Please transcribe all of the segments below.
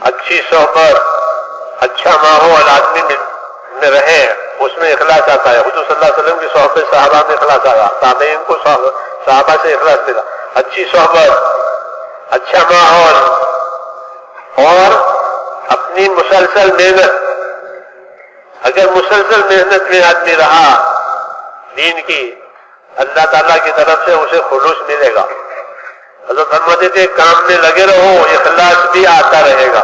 اچھی صحبت اچھا ماحول آدمی میں, میں رہے اس میں اخلاص آتا ہے۔ حضور صلی اللہ علیہ وسلم کی صحبت صحابہ میں اخلاص آیا۔ تابعین کو صحابہ سے اخلاص ملا۔ اچھی صحبت اچھا ماحول اور اپنی مسلسل محنت۔ اگر مسلسل محنت میں آدمی رہا دین کی اللہ تعالیٰ کی طرف سے اسے خلوص ملے گا۔ حضرت فرماتے تھے کام میں لگے رہو، اخلاص بھی آتا رہے گا۔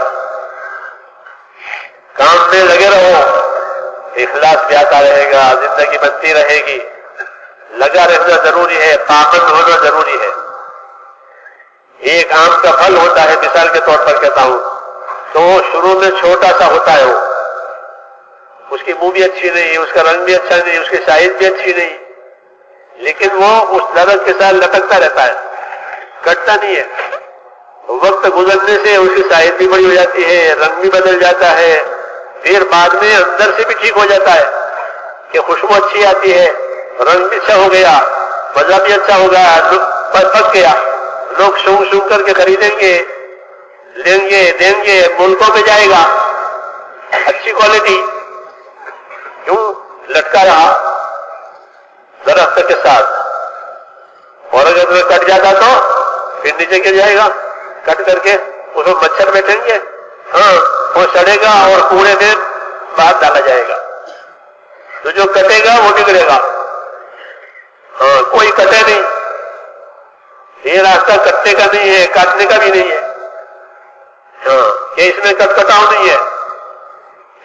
کام میں لگے رہو، اخلاص بھی آتا رہے گا، زندگی بنتی رہے گی۔ لگا رہنا ضروری ہے، پابند ہونا ضروری ہے۔ ایک آم کا پھل ہوتا ہے، مثال کے طور پر کہتا ہوں۔ تو شروع میں چھوٹا سا ہوتا ہے وہ۔ اس کی منہ بھی اچھی نہیں، اس کا رنگ بھی اچھا نہیں، اس کی سائز بھی اچھی نہیں۔ لیکن وہ اس درد کے ساتھ لٹکتا رہتا ہے۔ کٹتا نہیں ہے۔ وقت گزرنے سے اس کی سائز بھی بڑی ہو جاتی ہے، رنگ بھی بدل جاتا ہے۔ دیر بعد میں اندر سے بھی ٹھیک ہو جاتا ہے کہ خوشبو اچھی آتی ہے۔ رنگ بھی اچھا ہو گیا، مزہ بھی اچھا ہو گیا پک گیا۔ لوگ شونگ شونگ کر کے خریدیں گے، لیں گے، دیں گے، ملکوں پہ جائے گا۔ اچھی کوالٹی کیوں؟ لٹکا رہا درخت کے ساتھ۔ اور اگر کٹ جاتا تو پھر نیچے گر جائے گا، کٹ کر کے اس میں مچھر بیٹھیں گے۔ ہاں وہ سڑے گا اور کوڑے میں باہر ڈالا جائے گا۔ تو جو کٹے گا، وہ نکلے گا۔ ہاں کوئی کٹے نہیں۔ یہ راستہ کٹنے کا نہیں ہے، کاٹنے کا بھی نہیں ہے۔ ہاں یہ اس میں کٹ کٹاؤ نہیں ہے۔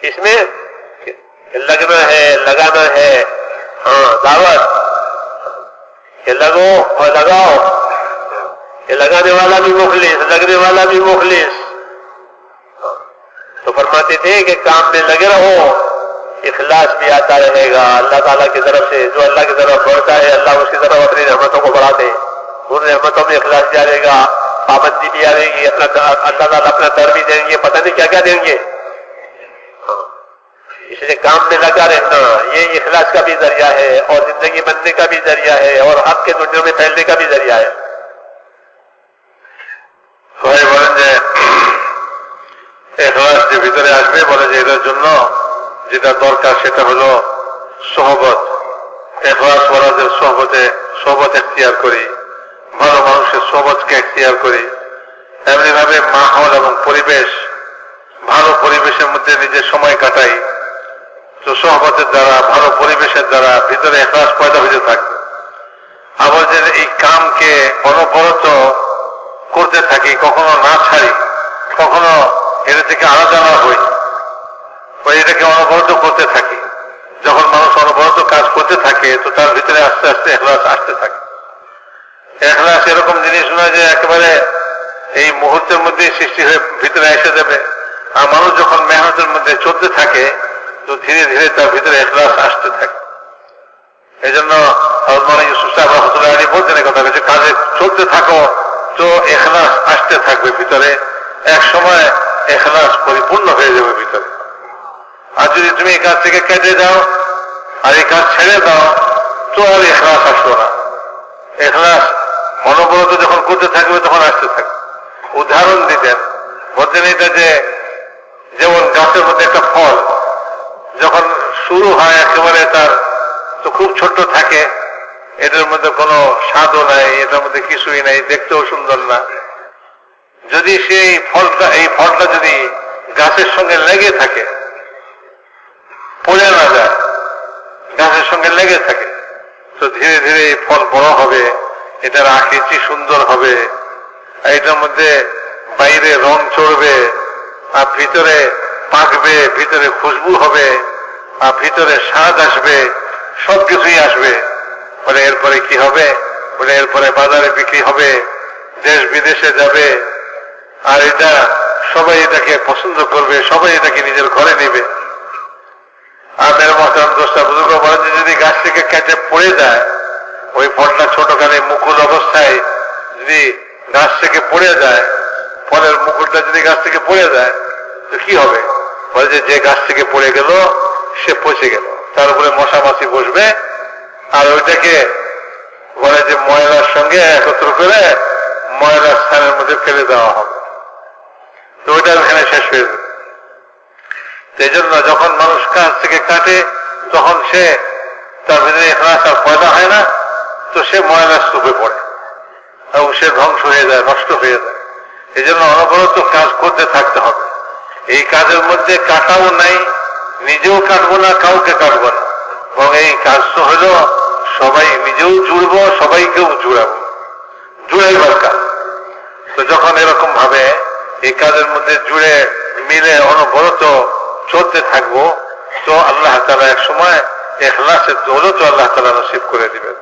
اس میں لگنا ہے، لگانا ہے۔ ہاں دعوت۔ کہ لگو اور لگاؤ۔ لگانے والا بھی مخلص، لگنے والا بھی مخلص۔ تو فرماتے تھے کہ کام میں لگے رہو، اخلاص بھی آتا رہے گا۔ اللہ تعالیٰ کی طرف سے، جو اللہ کی طرف بڑھتا ہے، اللہ اس کی طرف اپنی رحمتوں کو بڑھا دے ان رحمتوں میں اخلاص بھی آئے گا، پابندی بھی آئے گی، اپنا اللہ تعالیٰ اپنا در بھی دیں گے، پتہ نہیں کیا کیا دیں گے۔ اس لیے کام میں لگا رہنا، یہ اخلاص کا بھی ذریعہ ہے اور زندگی بننے کا بھی ذریعہ ہے اور حق کے دنیا میں پھیلنے کا بھی ذریعہ ہے۔ এখলাস যে ভিতরে আসবে বলে যে এটার জন্য যেটা দরকার সেটা হলো সহবত। এখলাস ওরাদের সহবতে, সহবত এখতিয়ার করি। ভালো মানুষের সহবতকে এখতিয়ার করি। এমনি ভাবে মাহল এবং পরিবেশ, ভালো পরিবেশের মধ্যে নিজের সময় কাটাই। তো সহবতের দ্বারা, ভালো পরিবেশের দ্বারা ভিতরে এখলাস পয়দা হতে থাকবে আবার যে এই কামকে অনবরত করতে থাকি, কখনো না ছাড়ি, কখনো থেকে আলাদা না হই। বা এটাকে অনবরত করতে থাকি। যখন মানুষ অনবরত কাজ করতে থাকে, তো তার ভিতরে আস্তে আস্তে এখলাস আসতে থাকে। এখলাস এরকম জিনিস নয় যে একেবারে এই মুহূর্তের মধ্যে সৃষ্টি হয়ে ভিতরে এসে যাবে। আর মানুষ যখন মেহনতের মধ্যে চলতে থাকে, তো ধীরে ধীরে তার ভিতরে এখলাস আসতে থাকে। এই জন্য মানে ইউসুফ সাহেব রহমতুল্লাহ আলী বলছেন কথা যে, কাজে চলতে থাকো, তো এখলাস আসতে থাকবে ভিতরে। এক সময় এখলাস পরিপূর্ণ হয়ে যাবে ভিতরে। আর যদি তুমি এই কাজ থেকে কেটে যাও আর এই কাজ ছেড়ে দাও, তো আর এখলাস আসলো না। এখলাস অনবরত যখন করতে থাকবে, তখন আসতে থাকবে। উদাহরণ দিতেন, বলতেন এটা যে, যেমন গাছের মধ্যে একটা ফল, যখন শুরু হয় একেবারে তার তো খুব ছোট্ট থাকে, এটার মধ্যে কোনো স্বাদও নাই, এটার মধ্যে কিছুই নাই, দেখতেও সুন্দর না। যদি সেই ফলটা, এই ফলটা যদি গাছের সঙ্গে লেগে থাকে, পড়ে না যায়, গাছের সঙ্গে লেগে থাকে, তো ধীরে ধীরে এই ফল বড় হবে, এটার আকৃতি সুন্দর হবে এটার মধ্যে বাইরে রং চড়বে, আর ভিতরে পাকবে, ভিতরে খুশবু হবে, আর ভিতরে স্বাদ আসবে, সবকিছুই আসবে। বলে এরপরে কি হবে? বলে এরপরে বাজারে বিক্রি হবে, দেশ বিদেশে যাবে আর এটা সবাই এটাকে পছন্দ করবে, সবাই এটাকে নিজের ঘরে নেবে। আর মেয়ের দোষটা বুজুর্গ বলেন যে যদি গাছ থেকে কেটে পড়ে যায়, ওই ফলটা ছোটখানে মুকুল অবস্থায় যদি গাছ থেকে পড়ে যায়, ফলের মুকুলটা যদি গাছ থেকে পড়ে যায়, তো কি হবে? বলে যে যে গাছ থেকে পড়ে গেল, সে পচে গেল। তার উপরে মশা মাছি বসবে, আর ওইটাকে বলে যে ময়লার সঙ্গে একত্র করে ময়লার স্থানের মধ্যে ফেলে দেওয়া ওইটা ওখানে শেষ হয়ে যাবে। এই জন্য যখন মানুষ কাজ থেকে কাটে, তখন সে তার ভিতরে এখলাস আর পয়দা হয় না, তো সে ময়লা স্তূপে পড়ে। এবং সে ধ্বংস হয়ে যায়, নষ্ট হয়ে যায়। এই জন্য অনবরত কাজ করতে থাকতে হবে। এই কাজের মধ্যে কাটাও নাই, নিজেও কাটবো না, কাউকে কাটবো না। এবং এই কাজ তো হলো, সবাই নিজেও জুড়বো, সবাইকেও জুড়াবো। জুড়াইবার কাজ। তো যখন এরকম ভাবে এই কাজের মধ্যে জুড়ে মিলে অনবরত চলতে থাকব, তো আল্লাহ তালা এক সময় এখলাসের দৌলত আল্লাহ তালা নসিব করে দিবেন।